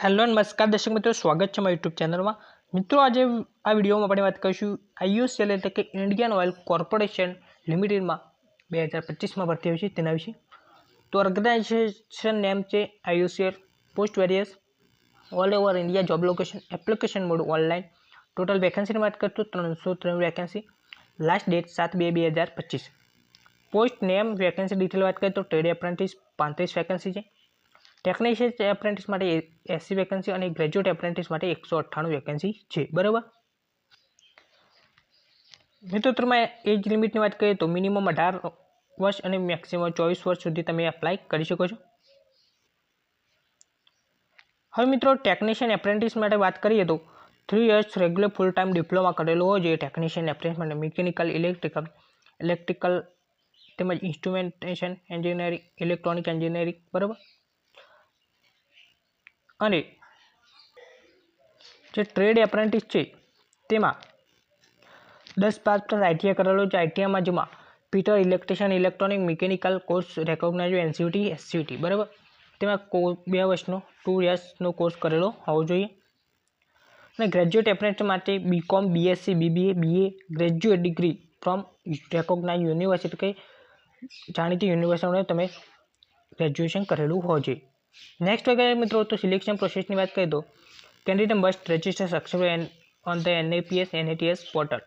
Hello નમસ્કાર દર્શક મિત્રો, સ્વાગત છે મારી યુટ્યુબ ચેનલમાં. મિત્રો, આજે આ વિડીયોમાં આપણે વાત કરીશું આઈયુસીએલ એટલે કે ઇન્ડિયન ઓઇલ કોર્પોરેશન લિમિટેડમાં બે હજાર પચીસમાં ભરતી આવી છે તેના વિશે. તો ઓર્ગેનાઇઝેશન નેમ છે IUCL post various all over India job location application mode online total વેકેન્સીની વાત કરતો ત્રણસો ત્રણ વેકેન્સી લાસ્ટ ડેટ સાત બે બે હજાર પચીસ. પોસ્ટ નેમ વેકેન્સી ડિટેલ વાત કરીએ તો ટ્રેડ એપ્રેન્ટિસ પાંત્રીસ વેકેન્સી છે. ટેકનિશિયન એપ્રેન્ટિસ માટે એસી વેકેન્સી અને ગ્રેજ્યુએટ એપ્રેન્ટિસ માટે એકસો અઠ્ઠાણું વેકેન્સી છે. બરાબર? મિત્રો, તમે એજ લિમિટની વાત કરીએ તો મિનિમમ અઢાર વર્ષ અને મેક્સિમમ ચોવીસ વર્ષ સુધી તમે એપ્લાય કરી શકો છો. હવે મિત્રો ટેકનિશિયન એપ્રેન્ટિસ માટે વાત કરીએ તો three years regular full time diploma કરેલો હોય જોઈએ ટેકનિશિયન એપ્રેન્ટિસ માટે મિકેનિકલ ઇલેક્ટ્રિકલ ઇલેક્ટ્રિકલ તેમજ ઇન્સ્ટ્રુમેન્ટેશન એન્જિનિયરિંગ ઇલેક્ટ્રોનિક એન્જિનિયરિંગ બરાબર? અને જે ટ્રેડ એપ્રેન્ટિસ છે, તેમાં દસ પાસ પ્લસ આઈટીઆઈ કરેલો છે. આઈટીઆઈમાં જેમાં fitter electrician electronic mechanical course recognise NCVT, SCVT, બરાબર? તેમાં કો, બે વર્ષનો, ટુ યર્સનો કોર્સ કરેલો હોવો જોઈએ. અને ગ્રેજ્યુએટ એપ્રેન્ટિસ માટે BCom, BSc, BBA, BA, graduate degree from recognise university કે જાણીતી યુનિવર્સિટીમાં તમે ગ્રેજ્યુએશન કરેલું જોઈએ. નેક્સ્ટ વગેરે મિત્રો, તો સિલેક્શન પ્રોસેસની વાત કહી તો candidate must register successful on the NAPS NATS portal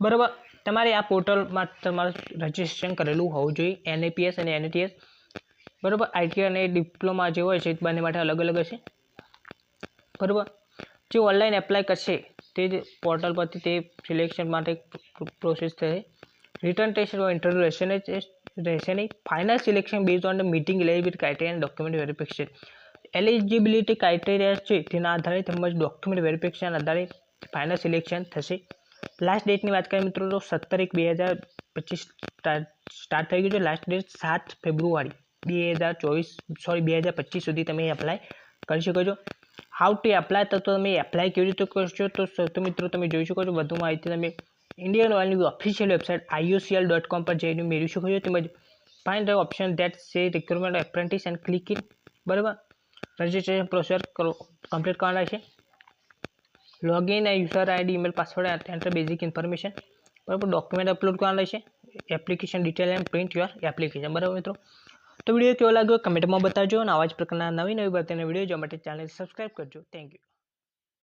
બરાબર? તમારે આ પોર્ટલમાં તમારું રજિસ્ટ્રેશન કરેલું હોવું જોઈએ એનએપીએસ અને એનએટીએસ બરાબર? આઈટી અને ડિપ્લોમા જે હોય છે, એ બંને માટે અલગ અલગ હશે. બરાબર? જે ઓનલાઈન એપ્લાય કરશે, તે પોર્ટલ પરથી તે સિલેક્શન માટે પ્રોસેસ થશે. રિટર્ન ટેસ્ટ ઇન્ટરવ્યૂ રહેશે ને રહેશે નહીં. Final selection base on the meeting eligibility criteria document verification eligibility criteria છે, તેના આધારે તેમજ ડોક્યુમેન્ટ વેરિફિકેશન આધારે ફાઇનલ સિલેક્શન થશે. લાસ્ટ ડેટની વાત કરીએ મિત્રો, તો સત્તર એક બે હજાર પચીસ સ્ટાર્ટ થઈ ગયું છે. લાસ્ટ ડેટ સાત ફેબ્રુઆરી બે હજાર ચોવીસ સોરી બે હજાર પચીસ સુધી તમે એપ્લાય કરી શકો છો. હાઉ ટુ એપ્લાય તો તમે એપ્લાય કેવી રીતે કરશો? તો મિત્રો તમે જોઈ શકો છો. વધુ માહિતી તમે Indian ઓઇલની official website IUCL dot com પર જઈને મેળવી શકો છો. તેમજ find option that say recruitment apprentice and click in બરાબર? રજિસ્ટ્રેશન પ્રોસેસ કમ્પ્લીટ કરવાના છે. Login user ID email password enter basic information બરાબર? ડોક્યુમેન્ટ અપલોડ કરવાના છે. Application detail and print your application બરાબર મિત્રો? તો વીડિયો કેવો લાગ્યો? કમેન્ટમાં બતાવજો અને આવા જ પ્રકારના નવી નવી બતાવીને વીડિયો જોવા માટે ચેનલ સબસ્ક્રાઈબ કરજો. Thank you